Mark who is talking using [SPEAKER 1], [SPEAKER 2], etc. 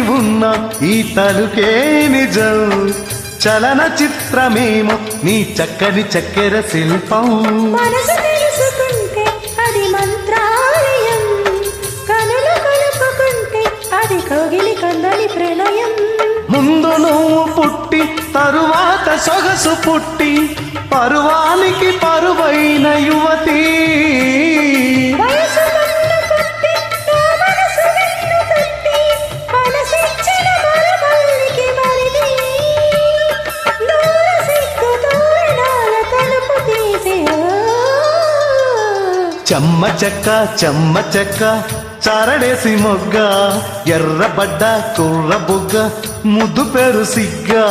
[SPEAKER 1] ఉన్న ఈ తలుకే నిజం. చలన చిత్రమేమో నీ చక్కని చక్కెర శిల్పం.
[SPEAKER 2] మనసు తెలుసుకుంటే అది మంత్రాలయం. కనులు కలుపుకుంటే అది కోగిలి కందని ప్రణయం
[SPEAKER 1] ముందు నువ్వు పుట్టి తరువాత సొగసు పుట్టి పరువానికి పరువైన చెమ్మ చెక్క చెమ్మ చెక్క చారడేసి మొగ్గ ఎర్రబడ్డ కుర్ర బుగ్గ ముద్దు పేరు సిగ్గా.